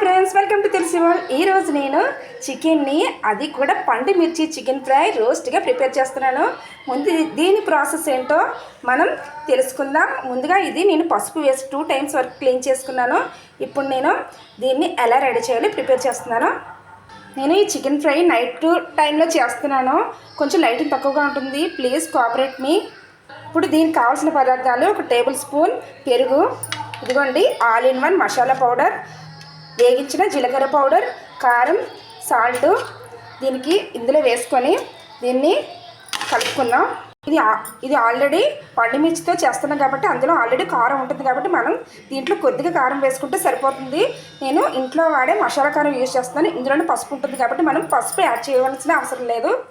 Friends welcome to తెలిసి వాళ్ళు ఈరోజు నేను చికెన్ని అది కూడా పండు మిర్చి చికెన్ ఫ్రై రోస్ట్గా ప్రిపేర్ చేస్తున్నాను. ముందు దీని ప్రాసెస్ ఏంటో మనం తెలుసుకుందాం. ముందుగా ఇది నేను పసుపు వేసి టూ టైమ్స్ వరకు క్లీన్ చేసుకున్నాను. ఇప్పుడు నేను దీన్ని ఎలా రెడీ చేయాలి ప్రిపేర్ చేస్తున్నాను. నేను ఈ చికెన్ ఫ్రై నైట్ టైంలో చేస్తున్నాను. కొంచెం లైటింగ్ తక్కువగా ఉంటుంది. ప్లీజ్ కోఆపరేట్ మీ. ఇప్పుడు దీనికి కావాల్సిన పదార్థాలు ఒక టేబుల్ స్పూన్ పెరుగు ఇదిగోండి all in one masala powder వేగించిన జీలకర్ర పౌడర్ కారం సాల్ట్ దీనికి ఇందులో వేసుకొని దీన్ని కలుపుకుందాం. ఇది ఆ- ఇది ఆల్రెడీ పండుమిర్చితో చేస్తున్నాం కాబట్టి అందులో ఆల్రెడీ కారం ఉంటుంది కాబట్టి మనం దీంట్లో కొద్దిగా కారం వేసుకుంటే సరిపోతుంది. నేను ఇంట్లో వాడే మసాలా కారం యూజ్ చేస్తున్నాను. ఇందులోనే పసుపు ఉంటుంది కాబట్టి మనం పసుపు యాడ్ చేయవలసిన అవసరం లేదు.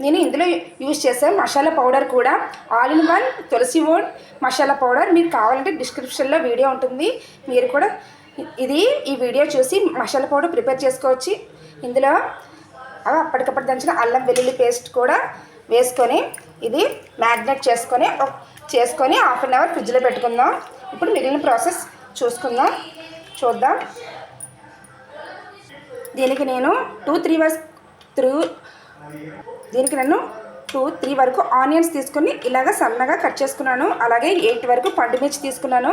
నేను ఇందులో యూజ్ చేసే మసాలా పౌడర్ కూడా all in one Tulasi own masala powder. మీకు కావాలంటే డిస్క్రిప్షన్లో వీడియో ఉంటుంది. మీరు కూడా ఇది ఈ వీడియో చూసి మసాలా పౌడర్ ప్రిపేర్ చేసుకోవచ్చు. ఇందులో అవి అప్పటికప్పుడు దంచిన అల్లం వెల్లుల్లి పేస్ట్ కూడా వేసుకొని ఇది మ్యారినేట్ చేసుకొని చేసుకొని హాఫ్ అన్ అవర్ ఫ్రిడ్జ్లో పెట్టుకుందాం. ఇప్పుడు మిగిలిన ప్రాసెస్ చూసుకుందాం. చూద్దాం. దీనికి నేను టూ త్రీ వర్స్ త్రూ దీనికి నేను టూ త్రీ వరకు ఆనియన్స్ తీసుకుని ఇలాగ సన్నగా కట్ చేసుకున్నాను. అలాగే ఎయిట్ వరకు పండుమిర్చి తీసుకున్నాను.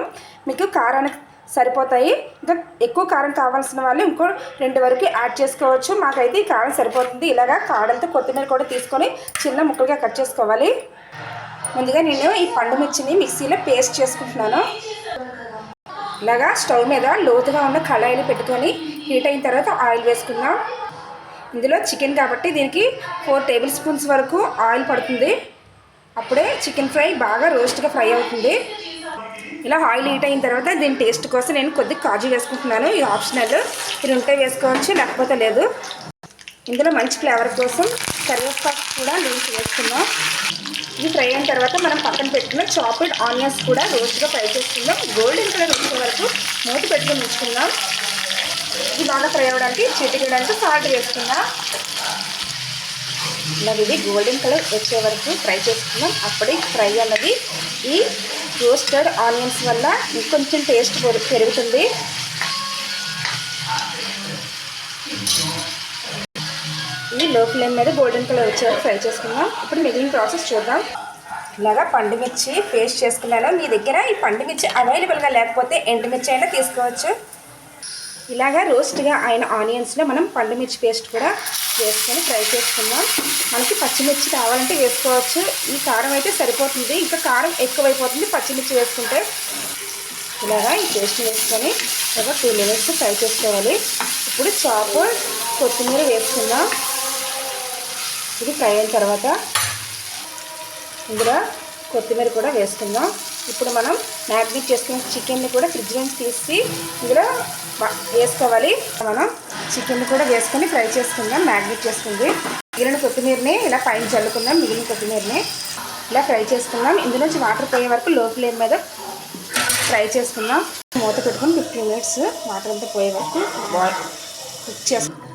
మీకు కారానికి సరిపోతాయి. ఇంకా ఎక్కువ కారం కావాల్సిన వాళ్ళు ఇంకో రెండు వరకు యాడ్ చేసుకోవచ్చు. మాకైతే ఈ కారం సరిపోతుంది. ఇలాగా కాడలతో కొత్తిమీర కూడా తీసుకొని చిన్న ముక్కలుగా కట్ చేసుకోవాలి. ముందుగా నేను ఈ పండు మిర్చిని మిక్సీలో పేస్ట్ చేసుకుంటున్నాను. ఇలాగా స్టవ్ మీద లోతుగా ఉన్న కళాయిని పెట్టుకొని హీట్ అయిన తర్వాత ఆయిల్ వేసుకుందాం. ఇందులో చికెన్ కాబట్టి దీనికి ఫోర్ టేబుల్ స్పూన్స్ వరకు ఆయిల్ పడుతుంది. అప్పుడే చికెన్ ఫ్రై బాగా రోస్ట్గా ఫ్రై అవుతుంది. ఇలా ఆయిల్ హీట్ అయిన తర్వాత దీని టేస్ట్ కోసం నేను కొద్దిగా కాజు వేసుకుంటున్నాను. ఇది ఆప్షనల్ ఇది ఉంటే వేసుకోవచ్చు లేకపోతే లేదు. ఇందులో మంచి ఫ్లేవర్ కోసం కరివేపాకు కూడా దీనికి వేసుకుందాం. ఇది ఫ్రై అయిన తర్వాత మనం పక్కన పెట్టుకున్న చాప్డ్ ఆనియన్స్ కూడా రోస్ట్గా ఫ్రై చేసుకుందాం. గోల్డెన్ కలర్ వచ్చే వరకు మూత పెట్టుకుని ఉంచుకుందాం. ఇది బాగా ఫ్రై అవ్వడానికి చిటికడానికి సాల్ట్ వేసుకుందాం. ఇలా ఇది గోల్డెన్ కలర్ వచ్చే వరకు ఫ్రై చేసుకుందాం. అప్పుడే ఫ్రై అన్నది ఈ రోస్టెడ్ ఆనియన్స్ వల్ల ఇంకొంచెం టేస్ట్ పెరుగుతుంది. ఇది లో ఫ్లేమ్ మీద గోల్డెన్ కలర్ వచ్చే వరకు ఫ్రై చేసుకుందాం. ఇప్పుడు మిగిలిన ప్రాసెస్ చూద్దాం. ఇలాగా పండుమిర్చి పేస్ట్ చేసుకున్నాను. మీ దగ్గర ఈ పండుమిర్చి అవైలబుల్గా లేకపోతే ఎండుమిర్చి అయినా తీసుకోవచ్చు. ఇలాగా రోస్ట్గా అయిన ఆనియన్స్లో మనం పండుమిర్చి పేస్ట్ కూడా వేసుకొని ఫ్రై చేసుకుందాం. మనకి పచ్చిమిర్చి కావాలంటే వేసుకోవచ్చు. ఈ కారం అయితే సరిపోతుంది. ఇంకా కారం ఎక్కువైపోతుంది. పచ్చిమిర్చి వేసుకుంటే ఇలాగా ఈ పేస్ట్ వేసుకొని ఒక టూ మినిట్స్ ఫ్రై చేసుకోవాలి. ఇప్పుడు చాపు కొత్తిమీర వేసుకుందాం. ఇది ఫ్రై అయిన తర్వాత ఇందులో కొత్తిమీర కూడా వేసుకుందాం. ఇప్పుడు మనం మ్యాగ్నేట్ చేసుకున్న చికెన్ని కూడా ఫ్రిడ్జ్ నుంచి తీసి ఇందులో వేసుకోవాలి. మనం చికెన్ కూడా వేసుకొని ఫ్రై చేసుకుందాం మ్యాగ్నేట్ చేసుకుంది. మిగిలిన కొత్తిమీరని ఇలా పైన చల్లుకుందాం మిగిలిన కొత్తిమీరని ఇలా ఫ్రై చేసుకుందాం. ఇందులో నుంచి వాటర్ పోయే వరకు లో ఫ్లేమ్ మీద ఫ్రై చేసుకుందాం. మూత పెట్టుకొని ఫిఫ్టీన్ మినిట్స్ వాటర్ అంతా పోయే వరకు కుక్ చేసుకుందాం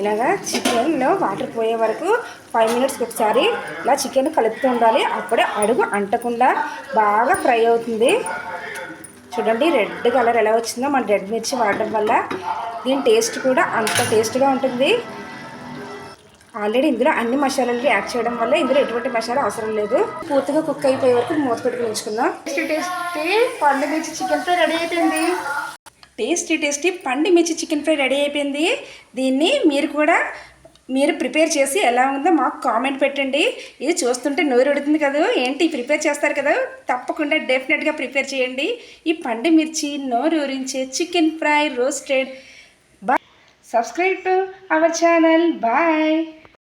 ఇలాగా చికెన్లో వాటర్ పోయే వరకు ఫైవ్ మినిట్స్కి ఒకసారి ఇలా చికెన్ కలుపుతూ ఉండాలి. అప్పుడే అడుగు అంటకుండా బాగా ఫ్రై అవుతుంది. చూడండి రెడ్ కలర్ ఎలా వచ్చిందో. మన రెడ్ మిర్చి వాడడం వల్ల దీని టేస్ట్ కూడా అంత టేస్ట్గా ఉంటుంది. ఆల్రెడీ ఇందులో అన్ని మసాలాలు యాడ్ చేయడం వల్ల ఇందులో ఎటువంటి మసాలా అవసరం లేదు. పూర్తిగా కుక్ అయిపోయే వరకు మూత పెట్టుకుని ఉంచుకుందాం. టేస్ట్ టేస్ట్ పండు మిర్చి చికెన్తో రెడీ అయిపోయింది. టేస్టీ టేస్టీ పండి మిర్చి చికెన్ ఫ్రై రెడీ అయిపోయింది. దీన్ని మీరు కూడా మీరు ప్రిపేర్ చేసి ఎలా ఉందో మాకు కామెంట్ పెట్టండి. ఇది చూస్తుంటే నోరు ఉడుతుంది కదా ఏంటి ప్రిపేర్ చేస్తారు కదా తప్పకుండా డెఫినెట్గా ప్రిపేర్ చేయండి. ఈ పండి మిర్చి నోరు ఊరించే chicken fry roasted. Bye subscribe to our channel. Bye.